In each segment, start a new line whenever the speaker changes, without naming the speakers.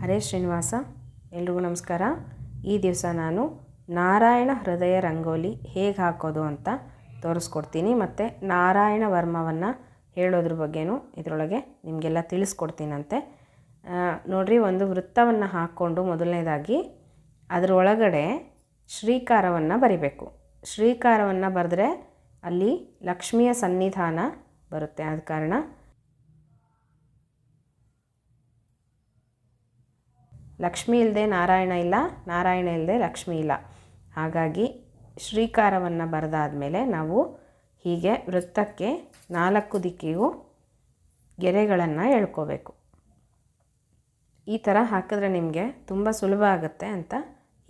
ಹರೇ ಶ್ರೀನಿವಾಸ, ಎಲ್ರಿಗೂ ನಮಸ್ಕಾರ. ಈ ದಿವಸ ನಾನು ನಾರಾಯಣ ಹೃದಯ ರಂಗೋಲಿ ಹೇಗೆ ಹಾಕೋದು ಅಂತ ತೋರಿಸ್ಕೊಡ್ತೀನಿ. ಮತ್ತು ನಾರಾಯಣ ವರ್ಮವನ್ನು ಹೇಳೋದ್ರ ಬಗ್ಗೆನೂ ಇದರೊಳಗೆ ನಿಮಗೆಲ್ಲ ತಿಳಿಸ್ಕೊಡ್ತೀನಂತೆ. ನೋಡಿರಿ, ಒಂದು ವೃತ್ತವನ್ನು ಹಾಕ್ಕೊಂಡು ಮೊದಲನೇದಾಗಿ ಅದರೊಳಗಡೆ ಶ್ರೀಕಾರವನ್ನು ಬರಿಬೇಕು. ಶ್ರೀಕಾರವನ್ನು ಬರೆದ್ರೆ ಅಲ್ಲಿ ಲಕ್ಷ್ಮಿಯ ಸನ್ನಿಧಾನ ಬರುತ್ತೆ. ಆದ ಕಾರಣ ಲಕ್ಷ್ಮಿ ಇಲ್ಲದೆ ನಾರಾಯಣ ಇಲ್ಲ, ನಾರಾಯಣ ಇಲ್ಲದೆ ಲಕ್ಷ್ಮಿ ಇಲ್ಲ. ಹಾಗಾಗಿ ಶ್ರೀಕಾರವನ್ನು ಬರೆದಾದ್ಮೇಲೆ ನಾವು ಹೀಗೆ ವೃತ್ತಕ್ಕೆ ನಾಲ್ಕು ದಿಕ್ಕಿಗೂ ಗೆರೆಗಳನ್ನು ಎಳ್ಕೋಬೇಕು. ಈ ಥರ ಹಾಕಿದ್ರೆ ನಿಮಗೆ ತುಂಬ ಸುಲಭ ಆಗುತ್ತೆ ಅಂತ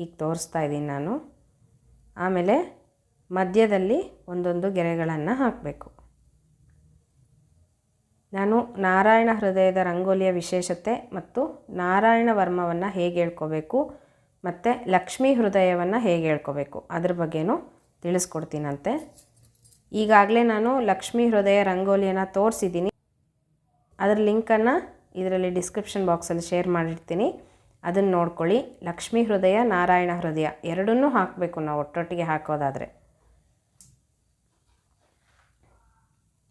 ಈಗ ತೋರಿಸ್ತಾ ಇದ್ದೀನಿ ನಾನು. ಆಮೇಲೆ ಮಧ್ಯದಲ್ಲಿ ಒಂದೊಂದು ಗೆರೆಗಳನ್ನು ಹಾಕಬೇಕು. ನಾನು ನಾರಾಯಣ ಹೃದಯದ ರಂಗೋಲಿಯ ವಿಶೇಷತೆ ಮತ್ತು ನಾರಾಯಣ ವರ್ಮವನ್ನು ಹೇಗೆ ಹೇಳ್ಕೋಬೇಕು ಮತ್ತು ಲಕ್ಷ್ಮೀ ಹೃದಯವನ್ನು ಹೇಗೆ ಹೇಳ್ಕೋಬೇಕು ಅದ್ರ ಬಗ್ಗೆನೂ ತಿಳಿಸ್ಕೊಡ್ತೀನಂತೆ. ಈಗಾಗಲೇ ನಾನು ಲಕ್ಷ್ಮೀ ಹೃದಯ ರಂಗೋಲಿಯನ್ನು ತೋರಿಸಿದ್ದೀನಿ. ಅದರ ಲಿಂಕನ್ನು ಇದರಲ್ಲಿ ಡಿಸ್ಕ್ರಿಪ್ಷನ್ ಬಾಕ್ಸಲ್ಲಿ ಶೇರ್ ಮಾಡಿರ್ತೀನಿ. ಅದನ್ನು ನೋಡ್ಕೊಳ್ಳಿ. ಲಕ್ಷ್ಮೀ ಹೃದಯ, ನಾರಾಯಣ ಹೃದಯ ಎರಡನ್ನೂ ಹಾಕಬೇಕು ನಾವು ಒಟ್ಟೊಟ್ಟಿಗೆ ಹಾಕೋದಾದರೆ.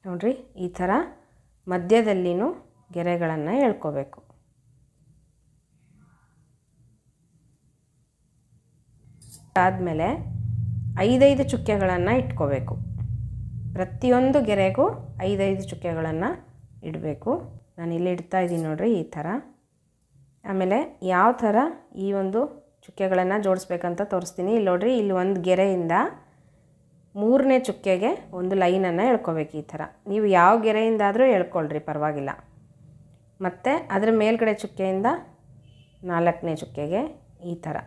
ನೋಡ್ರಿ, ಈ ಥರ ಮಧ್ಯದಲ್ಲಿನೂ ಗೆರೆಗಳನ್ನು ಎಳ್ಕೋಬೇಕು ಆದಮೇಲೆ ಐದೈದು ಚುಕ್ಕೆಗಳನ್ನು ಇಟ್ಕೋಬೇಕು. ಪ್ರತಿಯೊಂದು ಗೆರೆಗೂ ಐದೈದು ಚುಕ್ಕೆಗಳನ್ನು ಇಡಬೇಕು. ನಾನು ಇಲ್ಲಿ ಇಡ್ತಾ ಇದ್ದೀನಿ ನೋಡ್ರಿ ಈ ಥರ. ಆಮೇಲೆ ಯಾವ ಥರ ಈ ಒಂದು ಚುಕ್ಕೆಗಳನ್ನು ಜೋಡಿಸ್ಬೇಕಂತ ತೋರಿಸ್ತೀನಿ. ಇಲ್ಲಿ ನೋಡ್ರಿ, ಇಲ್ಲಿ ಒಂದು ಗೆರೆಯಿಂದ ಮೂರನೇ ಚುಕ್ಕೆಗೆ ಒಂದು ಲೈನನ್ನು ಎಳ್ಕೊಬೇಕು ಈ ಥರ. ನೀವು ಯಾವ ಗೆರೆಯಿಂದಾದರೂ ಎಳ್ಕೊಳ್ರಿ ಪರವಾಗಿಲ್ಲ. ಮತ್ತು ಅದರ ಮೇಲ್ಗಡೆ ಚುಕ್ಕೆಯಿಂದ ನಾಲ್ಕನೇ ಚುಕ್ಕೆಗೆ ಈ ಥರ.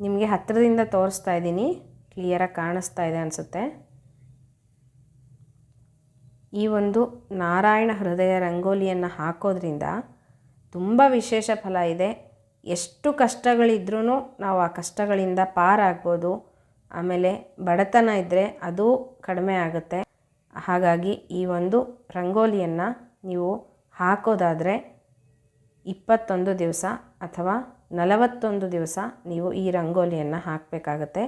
ನಿಮಗೆ ಹತ್ತಿರದಿಂದ ತೋರಿಸ್ತಾ ಇದ್ದೀನಿ, ಕ್ಲಿಯರಾಗಿ ಕಾಣಿಸ್ತಾ ಇದೆ ಅನಿಸುತ್ತೆ. ಈ ಒಂದು ನಾರಾಯಣ ಹೃದಯ ರಂಗೋಲಿಯನ್ನು ಹಾಕೋದ್ರಿಂದ ತುಂಬ ವಿಶೇಷ ಫಲ ಇದೆ. ಎಷ್ಟು ಕಷ್ಟಗಳಿದ್ರೂ ನಾವು ಆ ಕಷ್ಟಗಳಿಂದ ಪಾರಾಗ್ಬೋದು. ಆಮೇಲೆ ಬಡತನ ಇದ್ದರೆ ಅದು ಕಡಿಮೆ ಆಗುತ್ತೆ. ಹಾಗಾಗಿ ಈ ಒಂದು ರಂಗೋಲಿಯನ್ನು ನೀವು ಹಾಕೋದಾದರೆ ಇಪ್ಪತ್ತೊಂದು ದಿವಸ ಅಥವಾ ನಲವತ್ತೊಂದು ದಿವಸ ನೀವು ಈ ರಂಗೋಲಿಯನ್ನು ಹಾಕಬೇಕಾಗತ್ತೆ.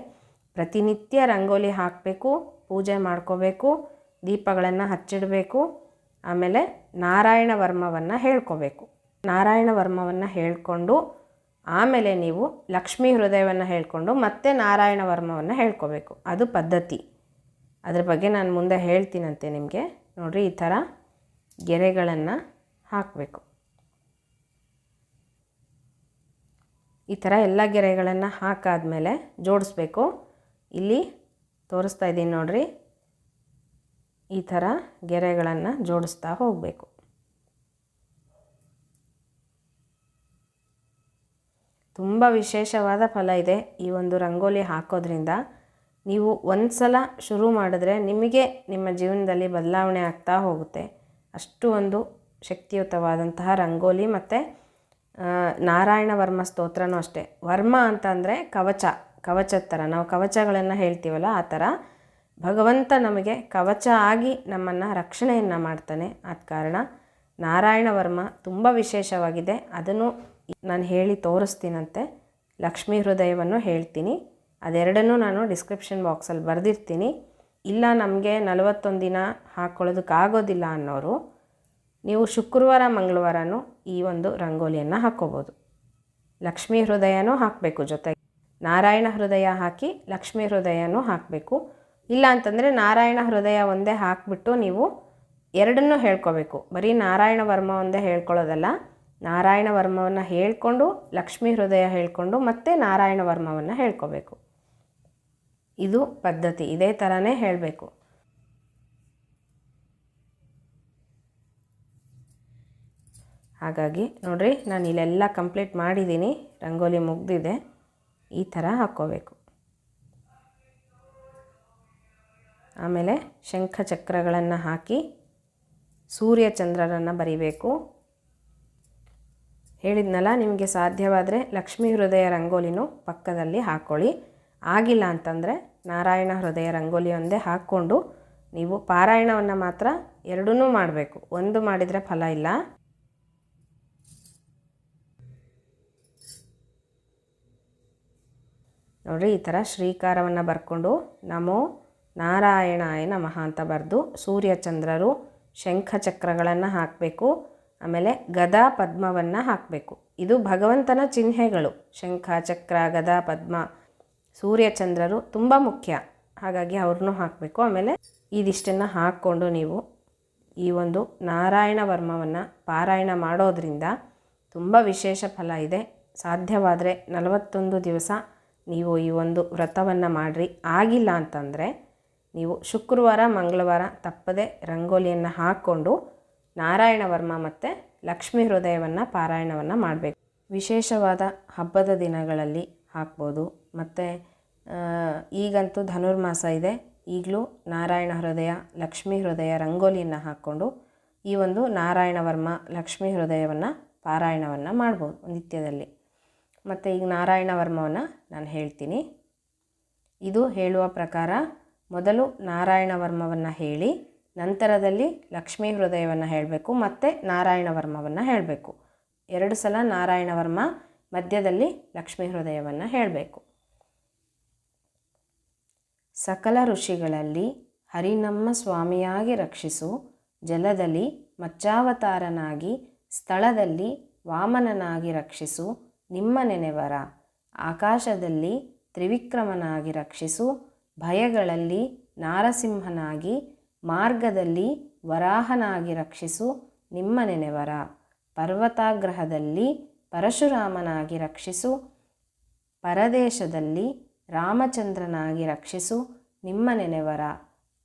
ಪ್ರತಿನಿತ್ಯ ರಂಗೋಲಿ ಹಾಕಬೇಕು, ಪೂಜೆ ಮಾಡ್ಕೋಬೇಕು, ದೀಪಗಳನ್ನು ಹಚ್ಚಿಡಬೇಕು, ಆಮೇಲೆ ನಾರಾಯಣ ವರ್ಮವನ್ನು ಹೇಳ್ಕೋಬೇಕು. ನಾರಾಯಣ ವರ್ಮವನ್ನು ಹೇಳ್ಕೊಂಡು ಆಮೇಲೆ ನೀವು ಲಕ್ಷ್ಮೀ ಹೃದಯವನ್ನು ಹೇಳ್ಕೊಂಡು ಮತ್ತೆ ನಾರಾಯಣ ವರ್ಮವನ್ನು ಹೇಳ್ಕೋಬೇಕು. ಅದು ಪದ್ಧತಿ. ಅದ್ರ ಬಗ್ಗೆ ನಾನು ಮುಂದೆ ಹೇಳ್ತೀನಂತೆ ನಿಮಗೆ. ನೋಡಿರಿ, ಈ ಥರ ಗೆರೆಗಳನ್ನು ಹಾಕಬೇಕು. ಈ ಥರ ಎಲ್ಲ ಗೆರೆಗಳನ್ನು ಹಾಕಾದಮೇಲೆ ಜೋಡಿಸ್ಬೇಕು. ಇಲ್ಲಿ ತೋರಿಸ್ತಾ ಇದ್ದೀನಿ ನೋಡಿರಿ. ಈ ಥರ ಗೆರೆಗಳನ್ನು ಜೋಡಿಸ್ತಾ ಹೋಗಬೇಕು. ತುಂಬ ವಿಶೇಷವಾದ ಫಲ ಇದೆ ಈ ಒಂದು ರಂಗೋಲಿ ಹಾಕೋದ್ರಿಂದ. ನೀವು ಒಂದು ಸಲ ಶುರು ಮಾಡಿದ್ರೆ ನಿಮಗೆ ನಿಮ್ಮ ಜೀವನದಲ್ಲಿ ಬದಲಾವಣೆ ಆಗ್ತಾ ಹೋಗುತ್ತೆ. ಅಷ್ಟು ಒಂದು ಶಕ್ತಿಯುತವಾದಂತಹ ರಂಗೋಲಿ ಮತ್ತು ನಾರಾಯಣ ವರ್ಮ ಸ್ತೋತ್ರನೂ ಅಷ್ಟೇ. ವರ್ಮ ಅಂತಂದರೆ ಕವಚ, ಕವಚದ ಥರ. ನಾವು ಕವಚಗಳನ್ನು ಹೇಳ್ತೀವಲ್ಲ ಆ ಥರ. ಭಗವಂತ ನಮಗೆ ಕವಚ ಆಗಿ ನಮ್ಮನ್ನು ರಕ್ಷಣೆಯನ್ನು ಮಾಡ್ತಾನೆ. ಆದ ಕಾರಣ ನಾರಾಯಣ ವರ್ಮ ತುಂಬ ವಿಶೇಷವಾಗಿದೆ. ಅದನ್ನು ನಾನು ಹೇಳಿ ತೋರಿಸ್ತೀನಂತೆ. ಲಕ್ಷ್ಮೀ ಹೃದಯವನ್ನು ಹೇಳ್ತೀನಿ. ಅದೆರಡನ್ನೂ ನಾನು ಡಿಸ್ಕ್ರಿಪ್ಷನ್ ಬಾಕ್ಸಲ್ಲಿ ಬರೆದಿರ್ತೀನಿ. ಇಲ್ಲ ನಮಗೆ ನಲವತ್ತೊಂದು ದಿನ ಹಾಕ್ಕೊಳ್ಳೋದಕ್ಕಾಗೋದಿಲ್ಲ ಅನ್ನೋರು, ನೀವು ಶುಕ್ರವಾರ, ಮಂಗಳವಾರನೂ ಈ ಒಂದು ರಂಗೋಲಿಯನ್ನು ಹಾಕ್ಕೋಬೋದು. ಲಕ್ಷ್ಮೀ ಹೃದಯನೂ ಹಾಕಬೇಕು ಜೊತೆಗೆ. ನಾರಾಯಣ ಹೃದಯ ಹಾಕಿ ಲಕ್ಷ್ಮೀ ಹೃದಯನೂ ಹಾಕಬೇಕು. ಇಲ್ಲ ಅಂತಂದರೆ ನಾರಾಯಣ ಹೃದಯ ಒಂದೇ ಹಾಕಿಬಿಟ್ಟು ನೀವು ಎರಡನ್ನೂ ಹೇಳ್ಕೋಬೇಕು. ಬರೀ ನಾರಾಯಣ ವರ್ಮ ಒಂದೇ ಹೇಳ್ಕೊಳ್ಳೋದಲ್ಲ. ನಾರಾಯಣ ವರ್ಮವನ್ನು ಹೇಳ್ಕೊಂಡು, ಲಕ್ಷ್ಮೀ ಹೃದಯ ಹೇಳ್ಕೊಂಡು ಮತ್ತೆ ನಾರಾಯಣ ವರ್ಮವನ್ನು ಹೇಳ್ಕೋಬೇಕು. ಇದು ಪದ್ಧತಿ. ಇದೇ ಥರನೇ ಹೇಳಬೇಕು. ಹಾಗಾಗಿ ನೋಡಿರಿ, ನಾನು ಇಲ್ಲೆಲ್ಲ ಕಂಪ್ಲೀಟ್ ಮಾಡಿದ್ದೀನಿ ರಂಗೋಲಿ ಮುಗ್ದಿದೆ. ಈ ಥರ ಹಾಕ್ಕೋಬೇಕು. ಆಮೇಲೆ ಶಂಖ ಚಕ್ರಗಳನ್ನು ಹಾಕಿ ಸೂರ್ಯ ಚಂದ್ರರನ್ನು ಬರಿಬೇಕು. ಹೇಳಿದ್ನಲ್ಲ, ನಿಮಗೆ ಸಾಧ್ಯವಾದರೆ ಲಕ್ಷ್ಮೀ ಹೃದಯ ರಂಗೋಲಿನೂ ಪಕ್ಕದಲ್ಲಿ ಹಾಕ್ಕೊಳ್ಳಿ ಆಗಿಲ್ಲ ಅಂತಂದರೆ ನಾರಾಯಣ ಹೃದಯ ರಂಗೋಲಿಯೊಂದೇ ಹಾಕ್ಕೊಂಡು ನೀವು ಪಾರಾಯಣವನ್ನು ಮಾತ್ರ ಎರಡೂ ಮಾಡಬೇಕು. ಒಂದು ಮಾಡಿದರೆ ಫಲ ಇಲ್ಲ. ನೋಡಿರಿ, ಈ ಥರ ಶ್ರೀಕಾರವನ್ನು ಬರ್ಕೊಂಡು ನಮೋ ನಾರಾಯಣಾಯ ನಮಃ ಅಂತ ಬರೆದು ಸೂರ್ಯಚಂದ್ರರು ಶಂಖಚಕ್ರಗಳನ್ನು ಹಾಕಬೇಕು. ಆಮೇಲೆ ಗದಾ ಪದ್ಮವನ್ನು ಹಾಕಬೇಕು. ಇದು ಭಗವಂತನ ಚಿಹ್ನೆಗಳು. ಶಂಖ, ಚಕ್ರ, ಗದಾ, ಪದ್ಮ ಸೂರ್ಯಚಂದ್ರರು ತುಂಬ ಮುಖ್ಯ. ಹಾಗಾಗಿ ಅವ್ರನ್ನೂ ಹಾಕಬೇಕು. ಆಮೇಲೆ ಇದಿಷ್ಟನ್ನು ಹಾಕ್ಕೊಂಡು ನೀವು ಈ ಒಂದು ನಾರಾಯಣ ವರ್ಮವನ್ನು ಪಾರಾಯಣ ಮಾಡೋದ್ರಿಂದ ತುಂಬ ವಿಶೇಷ ಫಲ ಇದೆ. ಸಾಧ್ಯವಾದರೆ ನಲವತ್ತೊಂದು ದಿವಸ ನೀವು ಈ ಒಂದು ವ್ರತವನ್ನು ಮಾಡಿರಿ. ಆಗಿಲ್ಲ ಅಂತಂದರೆ ನೀವು ಶುಕ್ರವಾರ, ಮಂಗಳವಾರ ತಪ್ಪದೆ ರಂಗೋಲಿಯನ್ನು ಹಾಕ್ಕೊಂಡು ನಾರಾಯಣ ವರ್ಮ ಮತ್ತು ಲಕ್ಷ್ಮೀ ಹೃದಯವನ್ನು ಪಾರಾಯಣವನ್ನು ಮಾಡಬೇಕು. ವಿಶೇಷವಾದ ಹಬ್ಬದ ದಿನಗಳಲ್ಲಿ ಹಾಕ್ಬೋದು. ಮತ್ತು ಈಗಂತೂ ಧನುರ್ಮಾಸ ಇದೆ. ಈಗಲೂ ನಾರಾಯಣ ಹೃದಯ, ಲಕ್ಷ್ಮೀ ಹೃದಯ ರಂಗೋಲಿಯನ್ನು ಹಾಕ್ಕೊಂಡು ಈ ಒಂದು ನಾರಾಯಣ ವರ್ಮ, ಲಕ್ಷ್ಮೀ ಹೃದಯವನ್ನು ಪಾರಾಯಣವನ್ನು ಮಾಡ್ಬೋದು ನಿತ್ಯದಲ್ಲಿ. ಮತ್ತು ಈಗ ನಾರಾಯಣ ವರ್ಮವನ್ನು ನಾನು ಹೇಳ್ತೀನಿ. ಇದು ಹೇಳುವ ಪ್ರಕಾರ ಮೊದಲು ನಾರಾಯಣ ವರ್ಮವನ್ನು ಹೇಳಿ ನಂತರದಲ್ಲಿ ಲಕ್ಷ್ಮೀ ಹೃದಯವನ್ನು ಹೇಳಬೇಕು, ಮತ್ತು ನಾರಾಯಣ ವರ್ಮವನ್ನು ಹೇಳಬೇಕು. ಎರಡು ಸಲ ನಾರಾಯಣ ವರ್ಮ, ಮಧ್ಯದಲ್ಲಿ ಲಕ್ಷ್ಮೀ ಹೃದಯವನ್ನು ಹೇಳಬೇಕು. ಸಕಲ ಋಷಿಗಳಲ್ಲಿ ಹರಿನಮ್ಮ ಸ್ವಾಮಿಯಾಗಿ ರಕ್ಷಿಸು, ಜಲದಲ್ಲಿ ಮಚ್ಚಾವತಾರನಾಗಿ, ಸ್ಥಳದಲ್ಲಿ ವಾಮನನಾಗಿ ರಕ್ಷಿಸು, ನಿಮ್ಮ ನೆನೆವರ, ಆಕಾಶದಲ್ಲಿ ತ್ರಿವಿಕ್ರಮನಾಗಿ ರಕ್ಷಿಸು, ಭಯಗಳಲ್ಲಿ ನಾರಸಿಂಹನಾಗಿ ಮಾರ್ಗದಲ್ಲಿ ವರಾಹನಾಗಿ ರಕ್ಷಿಸು ನಿಮ್ಮ ನೆನೆವರ. ಪರ್ವತಾಗ್ರಹದಲ್ಲಿ ಪರಶುರಾಮನಾಗಿ ರಕ್ಷಿಸು. ಪರದೇಶದಲ್ಲಿ ರಾಮಚಂದ್ರನಾಗಿ ರಕ್ಷಿಸು ನಿಮ್ಮ ನೆನೆವರ.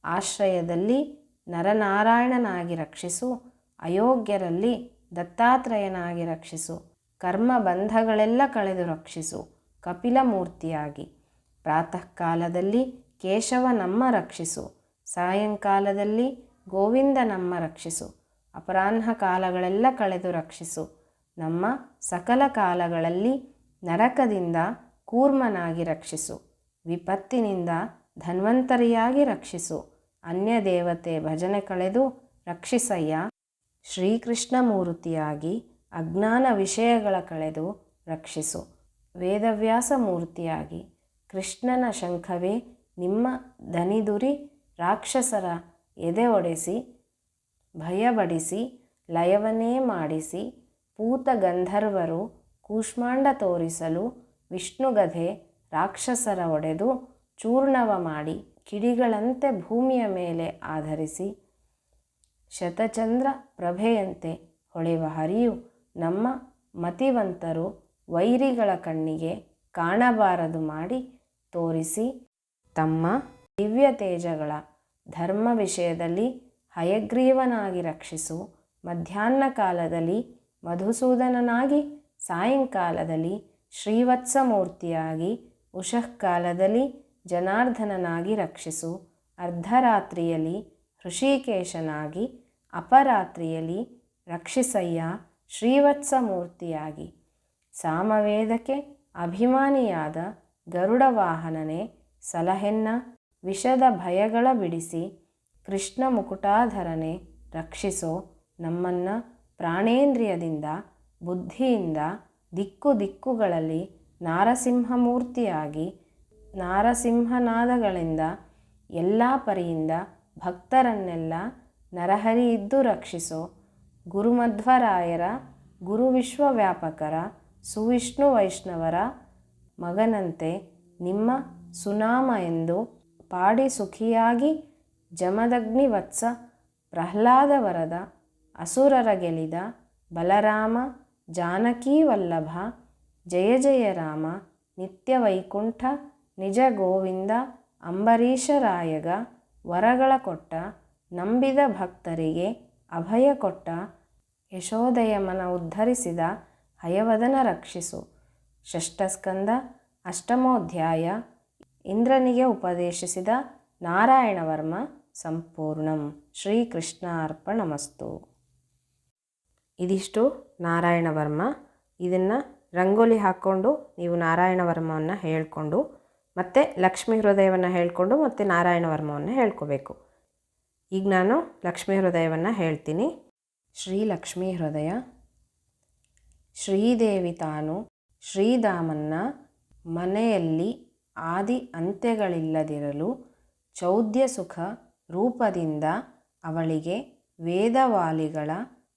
ಆಶ್ರಯದಲ್ಲಿ ನರನಾರಾಯಣನಾಗಿ ರಕ್ಷಿಸು. ಅಯೋಗ್ಯರಲ್ಲಿ ದತ್ತಾತ್ರೇಯನಾಗಿ ರಕ್ಷಿಸು. ಕರ್ಮ ಬಂಧಗಳೆಲ್ಲ ಕಳೆದು ರಕ್ಷಿಸು. ಕಪಿಲ ಮೂರ್ತಿಯಾಗಿ ಪ್ರಾತಃ ಕಾಲದಲ್ಲಿ ಕೇಶವ ನಮ್ಮ ರಕ್ಷಿಸು. ಸಾಯಂಕಾಲದಲ್ಲಿ ಗೋವಿಂದ ನಮ್ಮ ರಕ್ಷಿಸು. ಅಪರಾಹ್ನ ಕಾಲಗಳೆಲ್ಲ ಕಳೆದು ರಕ್ಷಿಸು. ನಮ್ಮ ಸಕಲ ಕಾಲಗಳಲ್ಲಿ ನರಕದಿಂದ ಕೂರ್ಮನಾಗಿ ರಕ್ಷಿಸು. ವಿಪತ್ತಿನಿಂದ ಧನ್ವಂತರಿಯಾಗಿ ರಕ್ಷಿಸು. ಅನ್ಯ ದೇವತೆ ಭಜನೆ ಕಳೆದು ರಕ್ಷಿಸಯ್ಯ. ಶ್ರೀಕೃಷ್ಣ ಮೂರ್ತಿಯಾಗಿ ಅಜ್ಞಾನ ವಿಷಯಗಳ ಕಳೆದು ರಕ್ಷಿಸು. ವೇದವ್ಯಾಸ ಮೂರ್ತಿಯಾಗಿ ಕೃಷ್ಣನ ಶಂಖವೇ ನಿಮ್ಮ ದನಿದುರಿ ರಾಕ್ಷಸರ ಎದೆ ಒಡೆಸಿ ಭಯಬಡಿಸಿ ಲಯವನ್ನೇ ಮಾಡಿಸಿ, ಪೂತ ಗಂಧರ್ವರು ಕೂಷ್ಮಾಂಡ ತೋರಿಸಲು ವಿಷ್ಣುಗಧೆ ರಾಕ್ಷಸರ ಒಡೆದು ಚೂರ್ಣವ ಮಾಡಿ ಕಿಡಿಗಳಂತೆ ಭೂಮಿಯ ಮೇಲೆ ಆಧರಿಸಿ, ಶತಚಂದ್ರ ಪ್ರಭೆಯಂತೆ ಹೊಳೆವ ಹರಿಯು ನಮ್ಮ ಮತಿವಂತರು ವೈರಿಗಳ ಕಣ್ಣಿಗೆ ಕಾಣಬಾರದು ಮಾಡಿ ತೋರಿಸಿ, ತಮ್ಮ ದಿವ್ಯ ತೇಜಗಳ ಧರ್ಮ ವಿಷಯದಲ್ಲಿ ಹಯಗ್ರೀವನಾಗಿ ರಕ್ಷಿಸು. ಮಧ್ಯಾಹ್ನ ಕಾಲದಲ್ಲಿ ಮಧುಸೂದನನಾಗಿ, ಸಾಯಂಕಾಲದಲ್ಲಿ ಶ್ರೀವತ್ಸಮೂರ್ತಿಯಾಗಿ, ಉಷಃಕಾಲದಲ್ಲಿ ಜನಾರ್ದನನಾಗಿ ರಕ್ಷಿಸು. ಅರ್ಧರಾತ್ರಿಯಲ್ಲಿ ಹೃಷಿಕೇಶನಾಗಿ, ಅಪರಾತ್ರಿಯಲ್ಲಿ ರಕ್ಷಿಸಯ್ಯ ಶ್ರೀವತ್ಸಮೂರ್ತಿಯಾಗಿ. ಸಾಮವೇದಕ್ಕೆ ಅಭಿಮಾನಿಯಾದ ಗರುಡವಾಹನನೇ ಸಲಹೆನ್ನ ವಿಷದ ಭಯಗಳ ಬಿಡಿಸಿ ಕೃಷ್ಣ ಮುಕುಟಾಧರನೆ ರಕ್ಷಿಸೋ ನಮ್ಮನ್ನು ಪ್ರಾಣೇಂದ್ರಿಯದಿಂದ, ಬುದ್ಧಿಯಿಂದ, ದಿಕ್ಕು ದಿಕ್ಕುಗಳಲ್ಲಿ ನಾರಸಿಂಹಮೂರ್ತಿಯಾಗಿ, ನಾರಸಿಂಹನಾದಗಳಿಂದ ಎಲ್ಲ ಪರಿಯಿಂದ ಭಕ್ತರನ್ನೆಲ್ಲ ನರಹರಿ ಇದ್ದು ರಕ್ಷಿಸೋ ಗುರುಮಧ್ವರಾಯರ, ಗುರು ವಿಶ್ವವ್ಯಾಪಕರ, ಸುವಿಷ್ಣು ವೈಷ್ಣವರ ಮಗನಂತೆ ನಿಮ್ಮ ಸುನಾಮ ಎಂದು ಪಾಡಿ ಸುಖಿಯಾಗಿ ಜಮದಗ್ನಿವತ್ಸ ಪ್ರಹ್ಲಾದ ವರದ ಅಸುರರ ಗೆಲಿದ ಬಲರಾಮ, ಜಾನಕೀ ವಲ್ಲಭ, ಜಯ ಜಯ ರಾಮ, ನಿತ್ಯ ವೈಕುಂಠ, ನಿಜ ಗೋವಿಂದ ಅಂಬರೀಷರಾಯಗ ವರಗಳ ಕೊಟ್ಟ, ನಂಬಿದ ಭಕ್ತರಿಗೆ ಅಭಯ ಕೊಟ್ಟ ಯಶೋದಯಮನ ಉದ್ಧರಿಸಿದ ಹಯವದನ ರಕ್ಷಿಸು. ಷಷ್ಠಸ್ಕಂದ, ಅಷ್ಟಮೋಧ್ಯಾಯ ಇಂದ್ರನಿಗೆ ಉಪದೇಶಿಸಿದ ನಾರಾಯಣವರ್ಮ ಸಂಪೂರ್ಣಂ ಶ್ರೀಕೃಷ್ಣ ಅರ್ಪಣಮಸ್ತು ಇದಿಷ್ಟು ನಾರಾಯಣವರ್ಮ. ಇದನ್ನು ರಂಗೋಲಿ ಹಾಕ್ಕೊಂಡು ನೀವು ನಾರಾಯಣವರ್ಮವನ್ನು ಹೇಳ್ಕೊಂಡು, ಮತ್ತು ಲಕ್ಷ್ಮೀ ಹೃದಯವನ್ನು ಹೇಳ್ಕೊಂಡು, ಮತ್ತು ನಾರಾಯಣವರ್ಮವನ್ನು ಹೇಳ್ಕೋಬೇಕು. ಈಗ ನಾನು ಲಕ್ಷ್ಮೀ ಹೃದಯವನ್ನು ಹೇಳ್ತೀನಿ. ಶ್ರೀ ಲಕ್ಷ್ಮೀ ಹೃದಯ, ಶ್ರೀದೇವಿ ತಾನು ಶ್ರೀಧಾಮನ್ನ ಮನೆಯಲ್ಲಿ ಆದಿ ಅಂತ್ಯಗಳಿಲ್ಲದಿರಲು ಚೌದ್ಯ ಸುಖ ರೂಪದಿಂದ ಅವಳಿಗೆ ವೇದವಾಲಿಗಳ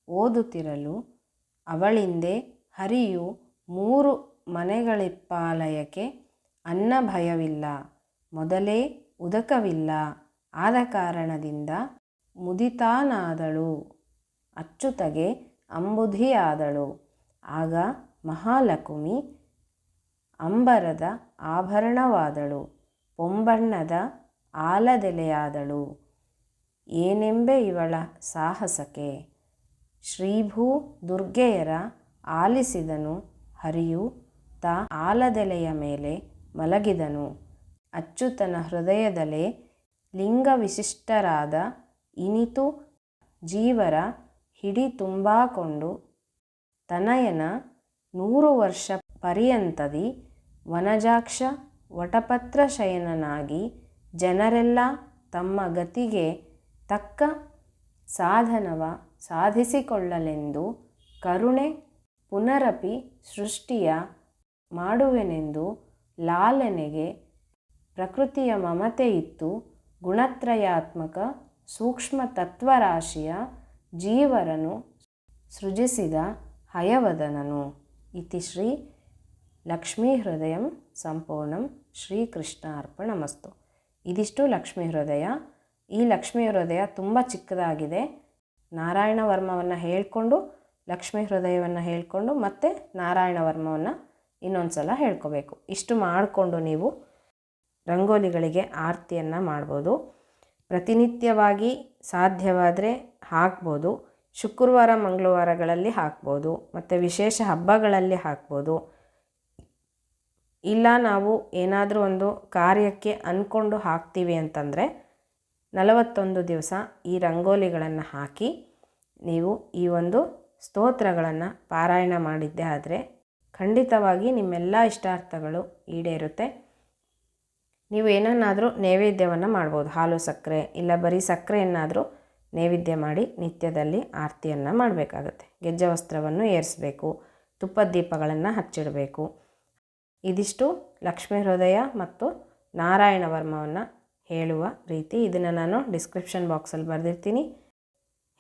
ಓದುತ್ತಿರಲು ಅವಳಿಂದೆ ಹರಿಯು ಮೂರು ಮನೆಗಳಿಪ್ಪಾಲಯಕ್ಕೆ ಅನ್ನ ಭಯವಿಲ್ಲ, ಮೊದಲೇ ಉದಕವಿಲ್ಲ, ಆದ ಕಾರಣದಿಂದ ಮುದಿತಾನಾದಳು. ಅಚ್ಚುತಗೆ ಅಂಬುಧಿಯಾದಳು. ಆಗ ಮಹಾಲಕ್ಷ್ಮಿ ಅಂಬರದ ಆಭರಣವಾದಳು, ಪೊಂಬಣ್ಣದ ಆಲದೆಲೆಯಾದಳು. ಏನೆಂಬೆ ಇವಳ ಸಾಹಸಕ್ಕೆ? ಶ್ರೀಭೂ ದುರ್ಗೆಯರ ಆಲಿಸಿದನು, ಹರಿಯು ತಾ ಆಲದೆಲೆಯ ಮೇಲೆ ಮಲಗಿದನು. ಅಚ್ಚುತನ ಹೃದಯದಲೆ ಲಿಂಗವಿಶಿಷ್ಟರಾದ ಇನಿತು ಜೀವರ ಹಿಡಿ ತುಂಬಾಕೊಂಡು ತನಯನ ನೂರು ವರ್ಷ ಪರ್ಯಂತದಿ ವನಜಾಕ್ಷ ವಟಪತ್ರ ಶಯನನಾಗಿ ಜನರೆಲ್ಲ ತಮ್ಮ ಗತಿಗೆ ತಕ್ಕ ಸಾಧನವ ಸಾಧಿಸಿಕೊಳ್ಳಲೆಂದು ಕರುಣೆ ಪುನರಪಿ ಸೃಷ್ಟಿಯ ಮಾಡುವೆನೆಂದು ಲಾಲನೆಗೆ ಪ್ರಕೃತಿಯ ಮಮತೆ ಇತ್ತು ಗುಣತ್ರಯಾತ್ಮಕ ಸೂಕ್ಷ್ಮ ತತ್ವರಾಶಿಯ ಜೀವರನು ಸೃಜಿಸಿದ ಹಯವದನನು. ಇತಿ ಶ್ರೀ ಲಕ್ಷ್ಮೀ ಹೃದಯಂ ಸಂಪೂರ್ಣಂ ಶ್ರೀಕೃಷ್ಣ ಅರ್ಪಣಮಸ್ತು ಇದಿಷ್ಟು ಲಕ್ಷ್ಮೀ ಹೃದಯ. ಈ ಲಕ್ಷ್ಮೀ ಹೃದಯ ತುಂಬ ಚಿಕ್ಕದಾಗಿದೆ. ನಾರಾಯಣ ವರ್ಮವನ್ನು ಹೇಳಿಕೊಂಡು, ಲಕ್ಷ್ಮೀ ಹೃದಯವನ್ನು ಹೇಳಿಕೊಂಡು ಮತ್ತೆ ನಾರಾಯಣ ವರ್ಮವನ್ನು ಇನ್ನೊಂದು ಸಲ ಹೇಳ್ಕೋಬೇಕು. ಇಷ್ಟು ಮಾಡಿಕೊಂಡು ನೀವು ರಂಗೋಲಿಗಳಿಗೆ ಆರತಿಯನ್ನು ಮಾಡ್ಬೋದು. ಪ್ರತಿನಿತ್ಯವಾಗಿ ಸಾಧ್ಯವಾದರೆ ಹಾಕ್ಬೋದು. ಶುಕ್ರವಾರ, ಮಂಗಳವಾರಗಳಲ್ಲಿ ಹಾಕ್ಬೋದು. ಮತ್ತು ವಿಶೇಷ ಹಬ್ಬಗಳಲ್ಲಿ ಹಾಕ್ಬೋದು. ಇಲ್ಲ ನಾವು ಏನಾದರೂ ಒಂದು ಕಾರ್ಯಕ್ಕೆ ಅಂದ್ಕೊಂಡು ಹಾಕ್ತೀವಿ ಅಂತಂದರೆ ನಲವತ್ತೊಂದು ದಿವಸ ಈ ರಂಗೋಲಿಗಳನ್ನು ಹಾಕಿ ನೀವು ಈ ಒಂದು ಸ್ತೋತ್ರಗಳನ್ನು ಪಾರಾಯಣ ಮಾಡಿದ್ದೇ ಆದರೆ ಖಂಡಿತವಾಗಿ ನಿಮ್ಮೆಲ್ಲ ಇಷ್ಟಾರ್ಥಗಳು ಈಡೇರುತ್ತೆ. ನೀವು ಏನನ್ನಾದರೂ ನೈವೇದ್ಯವನ್ನು ಮಾಡ್ಬೋದು. ಹಾಲು ಸಕ್ಕರೆ ಇಲ್ಲ ಬರೀ ಸಕ್ಕರೆಯನ್ನಾದರೂ ನೈವೇದ್ಯ ಮಾಡಿ ನಿತ್ಯದಲ್ಲಿ ಆರತಿಯನ್ನು ಮಾಡಬೇಕಾಗತ್ತೆ. ಗೆಜ್ಜೆ ವಸ್ತ್ರವನ್ನು ಏರಿಸಬೇಕು. ತುಪ್ಪದ ದೀಪಗಳನ್ನು ಹಚ್ಚಿಡಬೇಕು. ಇದಿಷ್ಟು ಲಕ್ಷ್ಮೀ ಹೃದಯ ಮತ್ತು ನಾರಾಯಣ ವರ್ಮವನ್ನು ಹೇಳುವ ರೀತಿ ಇದನ್ನು ನಾನು ಡಿಸ್ಕ್ರಿಪ್ಷನ್ ಬಾಕ್ಸಲ್ಲಿ ಬರೆದಿರ್ತೀನಿ.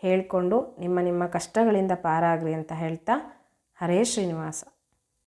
ಹೇಳಿಕೊಂಡು ನಿಮ್ಮ ನಿಮ್ಮ ಕಷ್ಟಗಳಿಂದ ಪಾರಾಗ್ರಿ ಅಂತ ಹೇಳ್ತಾ ಹರೇ ಶ್ರೀನಿವಾಸ.